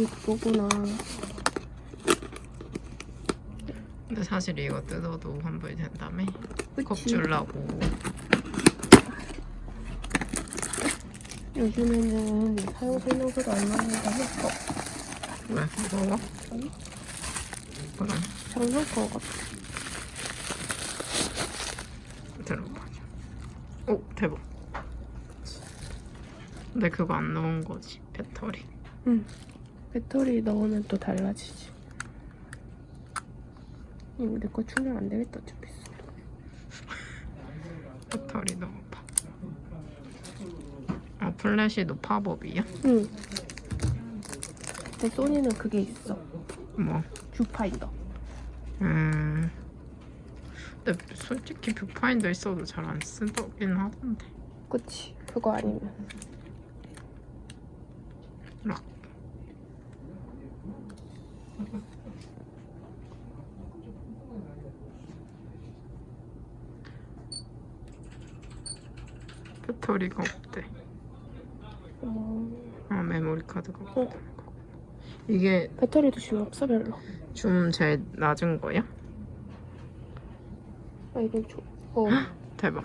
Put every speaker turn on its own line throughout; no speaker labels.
이쁘구나.
근데 사실 이거 뜯어도 환불이 된다며?
그치?
겁 줄라고
요즘에는 사용 설명서도 안 나오니까 했어.
왜? 무서워?
아니.
그럼
장난감 같아.
들어봐 오 대박 근데 그거 안 넣은 거지 배터리
응. 배터리 넣으면 또 달라지지. 이거 내 거 충전 안 되겠다 어차피.
배터리 넣어봐 아 플래시도 팝업이야?
응. 근데 소니는 그게 있어.
뭐
뷰파인더.
음. 근데 솔직히 뷰파인더 있어도 잘 안 쓰긴 하던데.
그치. 그거 아니면.
배터리가 없대.
어,
아 메모리 카드가
어.
없대. 이게
배터리도 지금 없어 별로.
좀 제일 낮은 거야?
아 이건 좀. 어
대박.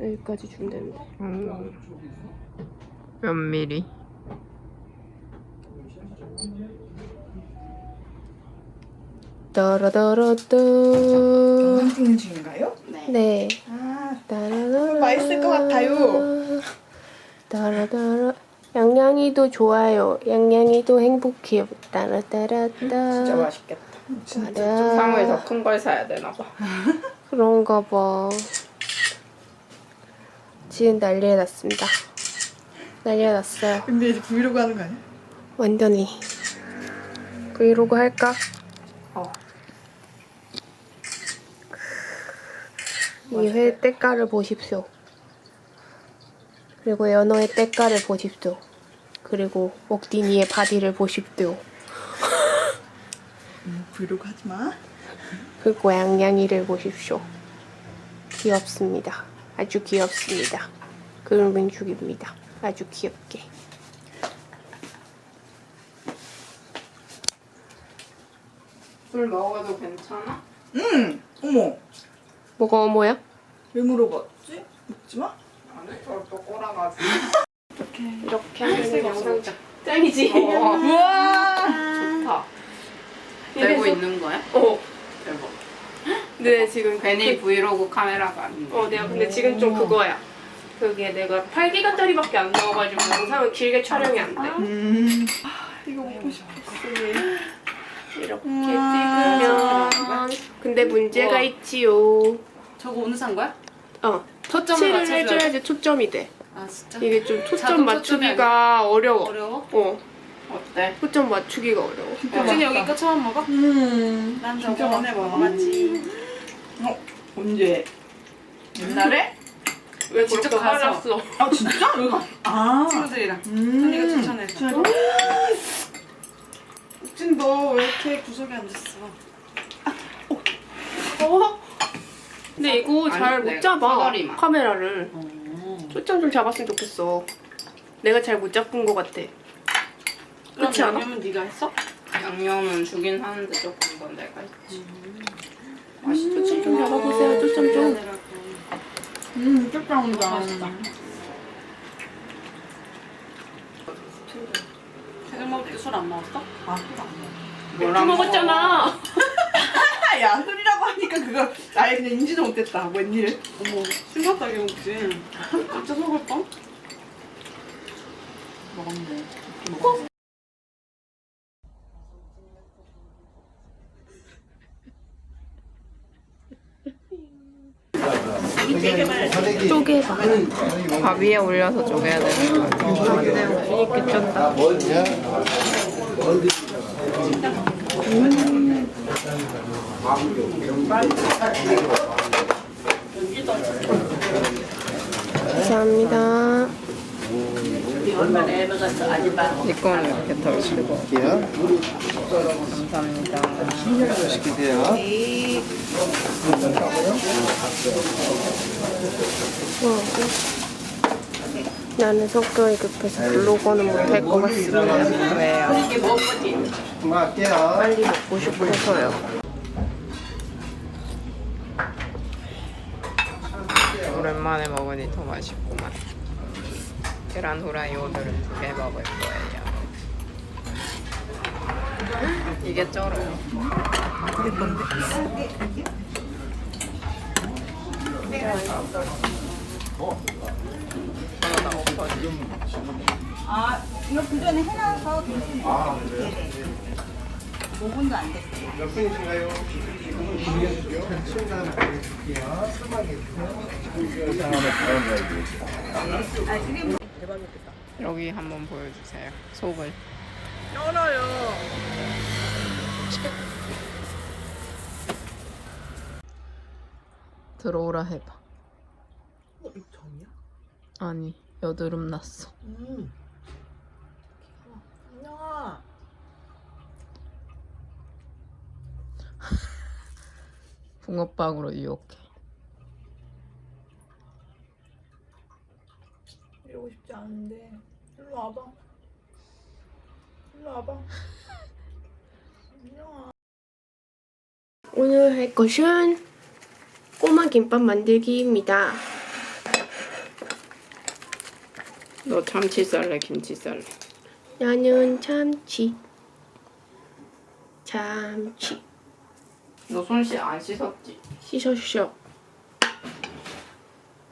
여기까지 준대는데.
오. 몇 미리?
따라따라따.
영상 찍는 중인가요?
네.
아,
따라따라.
맛있을 것 같아요.
따라따라. 양양이도 좋아요. 양양이도 행복해요. 따라따라따.
진짜 맛있겠다.
따라.
상호에 더 큰 걸 사야 되나 봐.
그런가 봐. 지금 난리가 났습니다. 난리가 났어요.
근데 이제 브이로그 하는 거 아니야?
완전히. 브이로그 할까? 이 회 때깔을 보십시오. 그리고 연어의 때깔을 보십시오. 그리고 먹디니의 바디를 보십시오.
음, 브이로그 하지 마.
그리고 양양이를 보십시오. 귀엽습니다. 아주 귀엽습니다. 그루밍 죽입니다. 아주 귀엽게.
술 먹어도 괜찮아?
음, 어머,
뭐가 어머야?
왜 물어봤지? 먹지 마.
아니 저또 꼬라가지고.
이렇게 하면 영상 짱이지?
어,
우와.
좋다. 되고 있는 거야?
어.
대박.
네 지금
괜히 브이로그 카메라가 아닌데.
어 내가 근데 지금 좀 그거야. 그게 내가 8기가짜리밖에 안 나와가지고 영상을 길게 촬영이 안 돼.
음, 아, 이거 먹고 싶었어.
이렇게
우와.
찍으면 근데 문제가
우와.
있지요.
저거 오늘 산 거야?
어
초점을
터치를
맞춰줘야
해줘야지 초점이 돼.
아 진짜?
이게 좀 초점 맞추기가 어려워.
어려워?
어
어때?
초점 맞추기가 어려워.
역진이 여기 거 처음 먹어?
음,
난
진짜
저번에
맛있다.
먹어봤지.
어, 언제?
옛날에?
왜
직접
그렇게
가서.
화났어?
아, 진짜? 가- 아,
친구들이랑.
음.
언니가 추천해서.
진짜.
옥진 너 왜 이렇게 구석에 앉았어?
어? 근데 이거
아니,
잘못
내가
잡아
사거리만.
카메라를 초점 좀 잡았으면 좋겠어. 내가 잘 못 잡은 것 같아. 그렇지 않아?
양념은 네가 했어? 양념은 주긴 하는데 조금 건 내가 했지. 맛있지?
초점 좀 잡아보세요. 초점 좀.
음, 진짜 온다.
맛있다. 최근 먹을 때 술 안 먹었어?
아, 또안 먹어.
맥주 먹었잖아.
아, 야, 술이라고 하니까 그걸 아예 그냥 인지도 못했다. 웬일?
어머, 심각하게 먹지. 진짜 속을 뻔?
먹었는데.
쪼개봐.
밥 위에 올려서 쪼개야 되는 거야.
이렇게 쩐다. 감사합니다.
네 거는 이렇게 덜치고. 감사합니다.
시키세요.
어. 나는 성격이 급해서 블로거는 못할 것 같습니다.
왜요?
빨리 먹고 싶어서요.
오랜만에 먹으니 더 맛있구만. 계란 후라이 오늘은 두 개 먹을 거예요. 이게 쩔어요. 나 엎어지.
아, 이거 그 전에 해놔서 괜찮네.
아, 그래요?
네네. 5분도 안 됐어요.
몇 분이신가요? 준비해주세요. 시간 보내줄게요. 수박이고요.
아, 지금
여기 한번 보여주세요. 속을.
쩔어요.
들어오라 해봐.
어, 이거 전이야?
아니 여드름 났어.
음. 안녕아.
붕어빵으로 유혹해.
이러고 싶지 않은데. 일로 와봐. 일로 와봐. 안녕아.
오늘 할 것은 꼬마 김밥 만들기입니다.
너 참치 쌀래 김치 쌀래?
나는 참치. 참치.
너 손 씻 안 씻었지?
씻어주셔.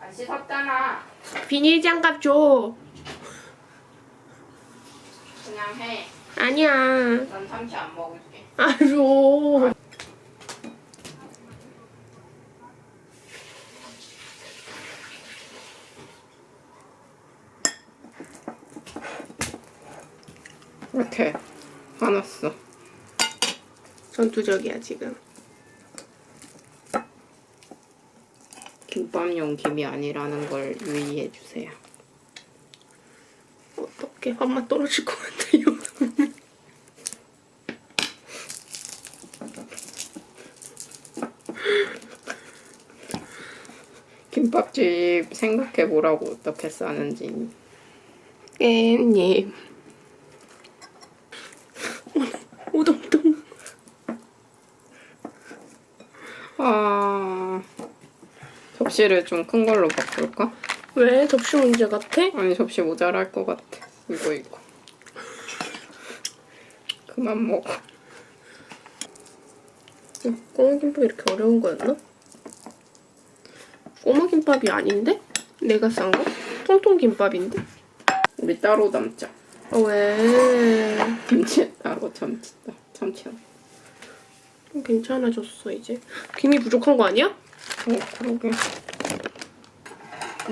안 씻었잖아.
비닐 장갑 줘.
그냥 해.
아니야.
난 참치 안 먹을게.
아, 줘.
이렇게 화났어.
전투적이야, 지금.
김밥용 김이 아니라는 걸 유의해 주세요.
어떻게 밥맛 떨어질 것 같아요.
김밥집 생각해 보라고 어떻게 싸는지.
깻잎. 오동동.
아 접시를 좀 큰 걸로 바꿀까?
왜? 접시 문제 같아?
아니 접시 모자랄 것 같아. 이거 이거. 그만 먹어.
꼬마 김밥이 이렇게 어려운 거였나? 꼬마 김밥이 아닌데? 내가 싼 거? 통통 김밥인데?
우리 따로 담자.
아, 왜?
김치 따로 참치 따 참치. 어
좀 괜찮아졌어, 이제. 김이 부족한 거 아니야?
그러게.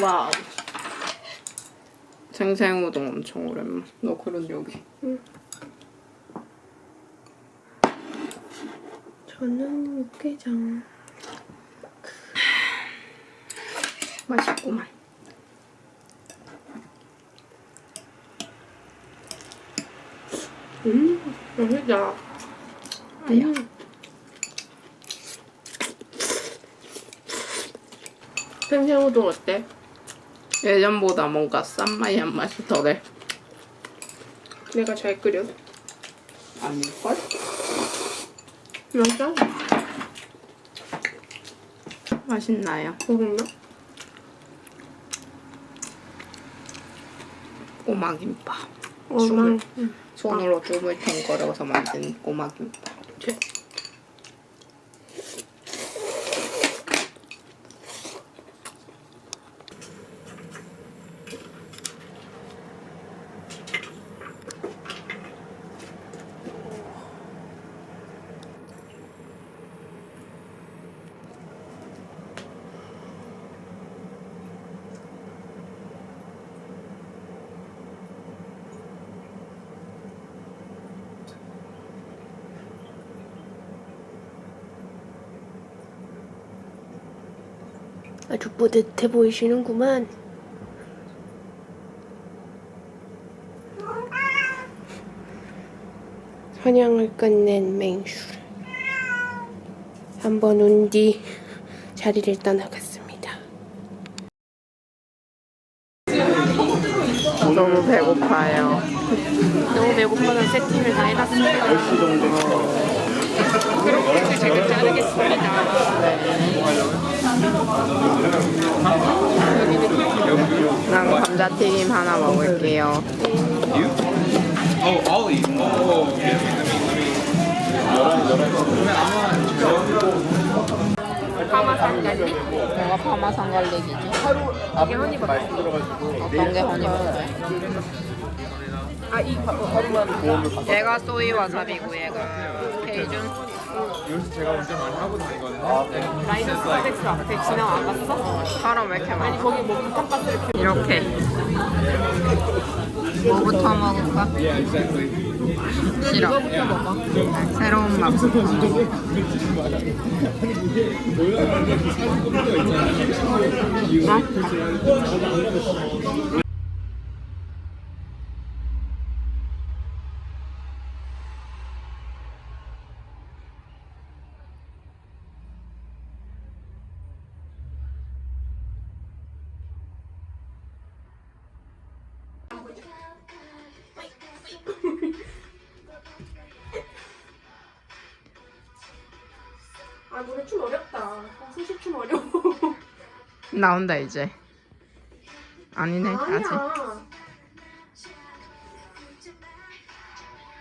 와우.
생생우동 엄청 오랜만. 너 그릇 여기.
저는 육개장.
맛있구만.
음, 맛있다.
아야.
음. 생생우동 어때?
예전보다 뭔가 쌈마이한 맛이 덜해.
내가 잘 끓여.
아닐걸?
맞아?
맛있나요?
모르나?
꼬마김밥.
얼마?
손으로 주물탱거려서 만든 꼬마김밥.
아주 뿌듯해 보이시는구만. 사냥을 끝낸 맹술. 한번 운 뒤 자리를 떠나갔습니다.
너무 배고파요.
너무 배고파서 세팅을 다 해놨습니다. 그렇게 제가 자르겠습니다.
난 감자튀김 하나 먹을게요.
Oh, Ollie. Oh, okay.
파마 산갈리?
뭐가 파마 상갈릭이지?
이게 허니버터.
어떤 게 허니버터야?
아, 이
얘가 소이 와사비고 얘가 케이준.
요새 제가 운전 많이 하고 다니거든요.
400수 앞에 지나가 안 갔어?
사람 왜 이렇게
아니,
많아?
거기 뭐 부탄가스를 피
이렇게. 뭐부터 먹을까?
Yeah, exactly.
싫어. 새로운 맛.
아, 노래 춤 어렵다. 아, 수시 춤 어려워.
나온다 이제. 아니네 아직.
아니야.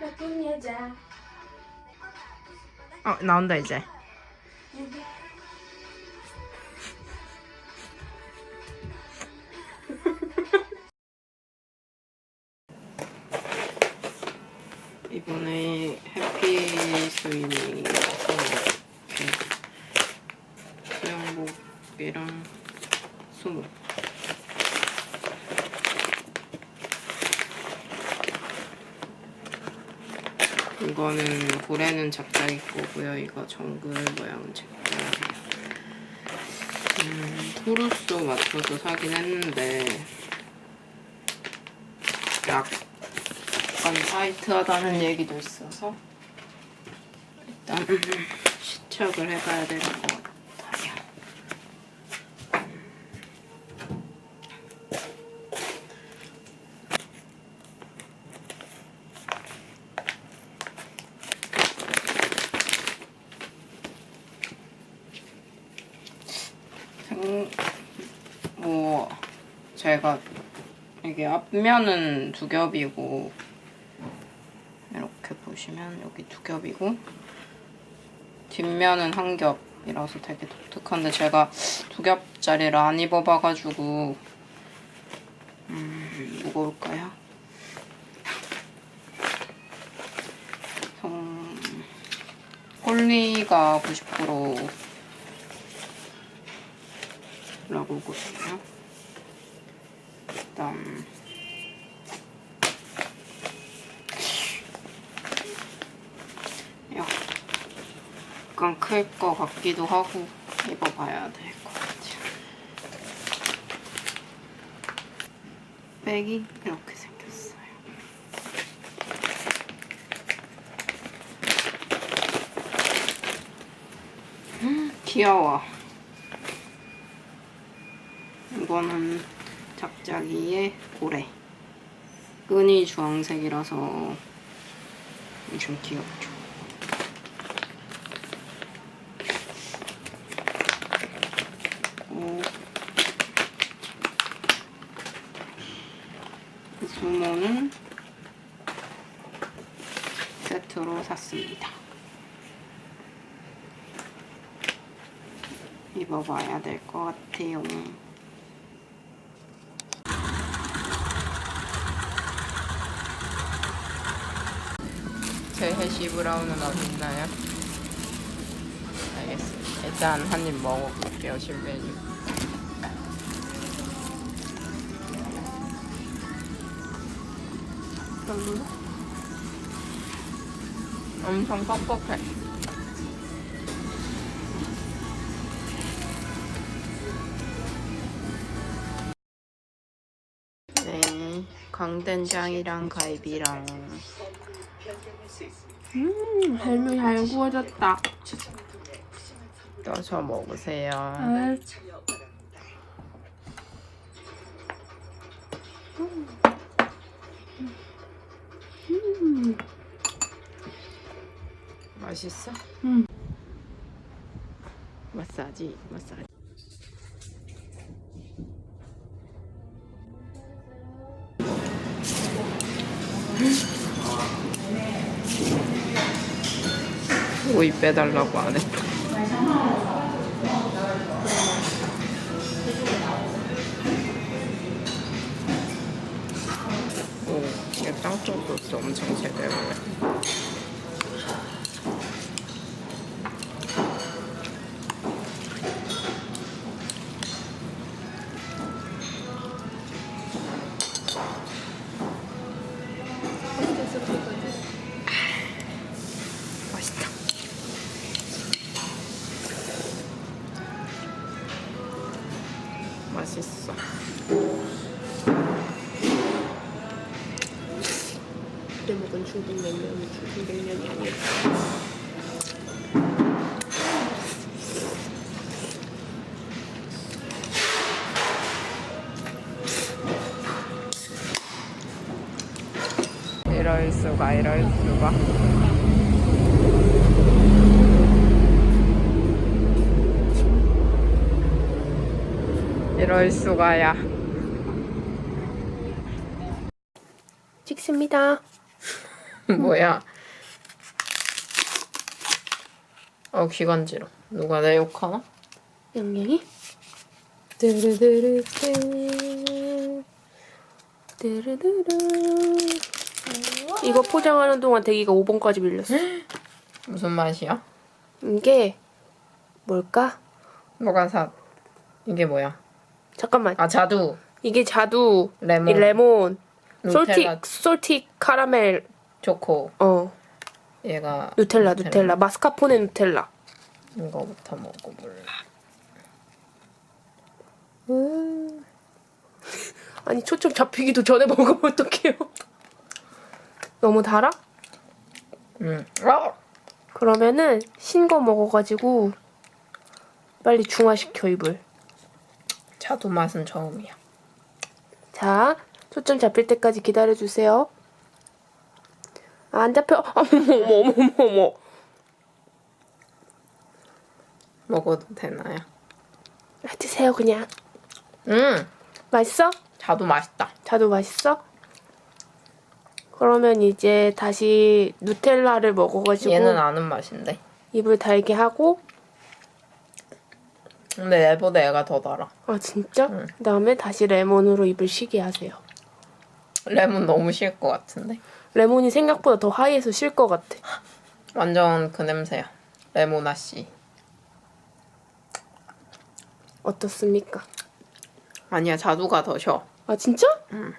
나쁜 여자.
어 나온다 이제. 고래는 작작이 거고요. 이거 정글 모양 책자예요. 음, 토르소 맞춰서 사긴 했는데 약간 타이트하다는 얘기도 있어서 일단 시착을 해봐야 될 것 같아요. 생, 뭐, 제가 이게 앞면은 두 겹이고, 이렇게 보시면 여기 두 겹이고, 뒷면은 한 겹이라서 되게 독특한데 제가 두 겹짜리를 안 입어봐가지고, 음, 무거울까요? 성, 홀리가 90% 라고 보거든요. 일단 약간 클 것 같기도 하고 입어봐야 될 것 같아요. 백이 이렇게 생겼어요. 음, 귀여워. 이거는 작작이의 고래. 끈이 주황색이라서 좀 귀엽죠. 오. 이 수모는 세트로 샀습니다. 입어봐야 될 것 같아요. 제 해시 브라운은 어디 있나요? 알겠습니다. 일단 한 입 먹어볼게요, 실메뉴. 엄청 뻑뻑해. 네, 강된장이랑 갈비랑
음, 별미 잘 구워졌다.
떠서 먹으세요.
아,
맛있어?
음. 마사지, 마사지.
오이 빼달라고 안 했다. 오, 이게 땅콩 소스 엄청 제대로네. 맛있어.
그때 먹은 중국 냉면은 중국 냉면이 아니야.
이럴 수가, 이럴 수가. 이럴 수가야.
찍습니다.
뭐야? 어 기관지로. 누가 내 욕하나?
양양이? 드르드르르 드르르르 이거 포장하는 동안 대기가 5번까지 밀렸어.
무슨 맛이야?
이게 뭘까?
뭐가 사? 이게 뭐야?
잠깐만.
아 자두.
이게 자두,
레몬.
이 레몬, 솔티,
누텔라
솔티 카라멜,
초코.
어
얘가
누텔라, 누텔라, 마스카포네 누텔라.
이거부터 먹어볼래.
아니 초점 잡히기도 전에 먹으면 어떡해요? 너무 달아?
음. 어!
그러면은 신 거 먹어가지고 빨리 중화시켜 입을.
자두 맛은 처음이야.
자, 초점 잡힐 때까지 기다려주세요. 아, 안 잡혀. 어머, 어머, 어머, 어머.
먹어도 되나요?
아, 드세요, 그냥.
음.
맛있어?
자두 맛있다.
자두 맛있어? 그러면 이제 다시 누텔라를 먹어가지고
얘는 아는 맛인데.
입을 달게 하고
근데 얘보다 얘가 더 달아.
아 진짜?
응.
그다음에 다시 레몬으로 입을 쉬게 하세요.
레몬 너무 쉴것 같은데.
레몬이 생각보다 더 하이해서 쉴 것 같아.
완전 그 냄새야. 레모나 씨.
어떻습니까?
아니야 자두가 더 쉬어.
아 진짜?
응.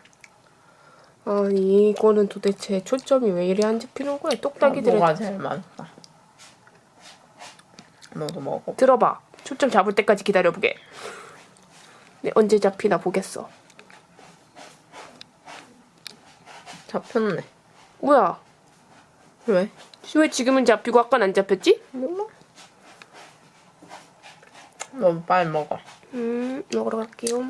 아니 이거는 도대체 초점이 왜 이리 안 잡히는 거야? 똑딱이들의
뭐가 제일 맛있다. 너도 먹어.
들어봐. 초점 잡을 때까지 기다려보게. 네, 언제 잡히나 보겠어.
잡혔네.
뭐야?
왜?
왜 지금은 잡히고 아까는 안 잡혔지?
몰라. 너 빨리 먹어.
음, 먹으러 갈게요.